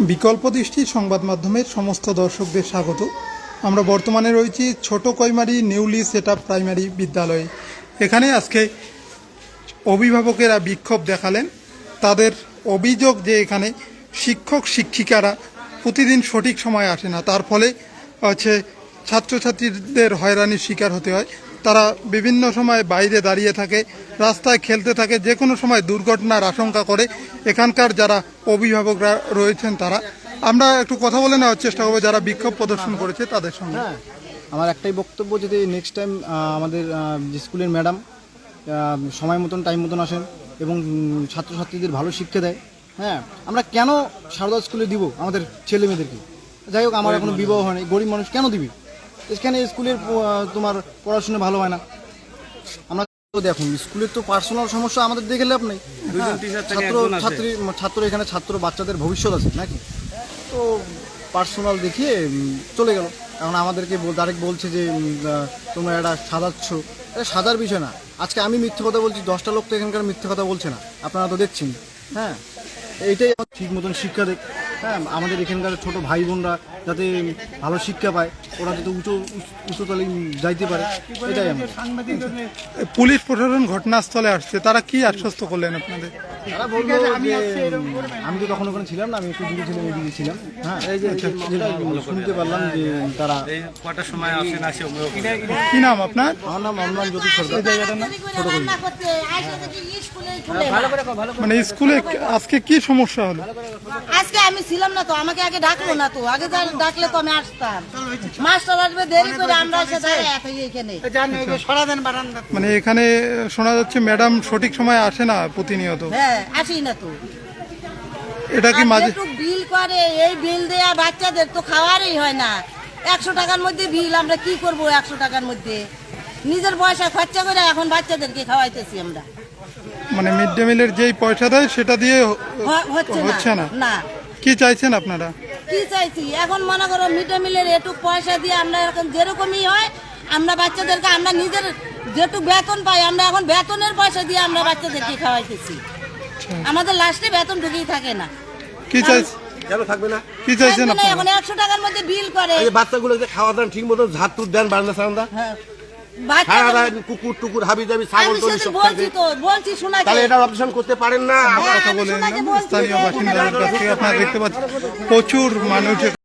বিকল্প দৃষ্টি সংবাদ মাধ্যমের সমস্ত দর্শকদের স্বাগত। আমরা বর্তমানে রয়েছি ছোট কৈমারি নিউলি সেট প্রাইমারি বিদ্যালয়ে। এখানে আজকে অভিভাবকেরা বিক্ষোভ দেখালেন। তাদের অভিযোগ যে এখানে শিক্ষক, শিক্ষিকারা প্রতিদিন সঠিক সময় আসে না। তার ফলে হচ্ছে ছাত্রছাত্রীদের হয়রানির শিকার হতে হয়। তারা বিভিন্ন সময় বাইরে দাঁড়িয়ে থাকে রাস্তায় খেলতে থাকে যে কোনো সময় দুর্ঘটনার আশঙ্কা করে। এখানকার যারা অভিভাবকরা রয়েছেন তারা। আমরা একটু কথা বলে নেওয়ার চেষ্টা করব যারা বিক্ষোভ প্রদর্শন করেছে তাদের সঙ্গে। হ্যাঁ আমার একটাই বক্তব্য যদি নেক্সট টাইম আমাদের স্কুলের ম্যাডাম সময় মতন টাইম মতন আসেন এবং ছাত্রছাত্রীদের ভালো শিক্ষা দেয় হ্যাঁ আমরা কেন সারদা স্কুলে দিব আমাদের ছেলে মেয়েদেরকে যাই হোক আমার এখনও বিবাহ হয়নি গরিব মানুষ কেন দিবি? এখানে স্কুলের তোমার পড়াশোনা ভালো হয় না। আমরা তো দেখুন স্কুলের তো পার্সোনাল সমস্যা আমাদের দেখে লাভ নেই। ছাত্র ছাত্রী ছাত্র এখানে ছাত্র বাচ্চাদের ভবিষ্যৎ আছে নাকি? তো পার্সোনাল দেখিয়ে চলে গেল। এখন আমাদেরকে ডাইরেক্ট বলছে যে তোমরা এটা সাজাচ্ছ। এটা সাজার বিষয় না। আজকে আমি মিথ্যে কথা বলছি দশটা লোক তো এখানকার মিথ্যে কথা বলছে না। আপনারা তো দেখছেন। হ্যাঁ এইটাই ঠিক মতন শিক্ষা দেখ হ্যাঁ আমাদের এখানকার ছোট ভাই বোনরা যাতে ভালো শিক্ষা পায় ওরা যাতে উঁচু উঁচুতলে যাইতে পারে এটাই আমার। পুলিশ প্রশাসন ঘটনাস্থলে আসছে তারা কি আশ্বস্ত করলেন আপনাদের? তারা বলল যে আমি তো তখন ওখানে ছিলাম না আমি একটু দূরে ছিলাম এদিকে ছিলাম হ্যাঁ। এই যে যেটা শুনতে পারলাম যে তারা কটার সময় আসেন আসে কি? নাম আপনার? আমার নাম অমলান জ্যোতি সরকার। রান্না করতে আইসা দেখি স্কুলে মানে স্কুলে আজকে কি সমস্যা হলো? আজকে আমি ছিলাম না তো আমাকে আগে ডাকলো না তো। আগে ডাকলে তো আমি আসতাম। মাস্টার আসবে দেরি করে আমরা এসে দাঁড়িয়ে এখানে। মানে এখানে শোনা যাচ্ছে ম্যাডাম সঠিক সময় আসে না প্রতিনিয়ত। হ্যাঁ আসি না তো। এটা কি মাঝে বিল করে এই বিল দেয়া বাচ্চাদের তো খাওয়ারই হয় না। একশো টাকার মধ্যে বিল আমরা কি করব একশো টাকার মধ্যে? নিজের পয়সা খরচা করে এখন বাচ্চাদেরকে খাওয়াইতেছি আমরা। মানে মিড ডে মিলের যেই পয়সা দেয় সেটা দিয়ে হচ্ছে না। না। কি চাইছেন আপনারা? কি চাইছি? এখন মনে করো মিড ডে মিলের এটুক পয়সা দিয়ে আমরা এখন যেরকমই হয় আমরা বাচ্চাদেরকে আমরা নিজের যেটুক বেতন পাই আমরা এখন বেতনের পয়সা দিয়ে আমরা বাচ্চাদেরকে খাওয়াইতেছি। আমাদের লাস্টে বেতন ঢুকেই থাকে না। কি চাই কেন থাকবে না? কি চাইছেন এখন একশো টাকার মধ্যে বিল করে। এই যে খাওয়া দাওয়া ঠিক মতো ঝাড় দেন বারান্দা সারান্দা। হ্যাঁ। সারা রাত কুকুর টুকুর হাবি ছাগল টলি সব থাকে বলছি শোনা তাহলে এটা অপারেশন করতে পারেন না। হ্যাঁ, কথা বলে স্থানীয় বাসিন্দাদের কাছ থেকে আপনারা দেখতে পাচ্ছেন প্রচুর মানুষ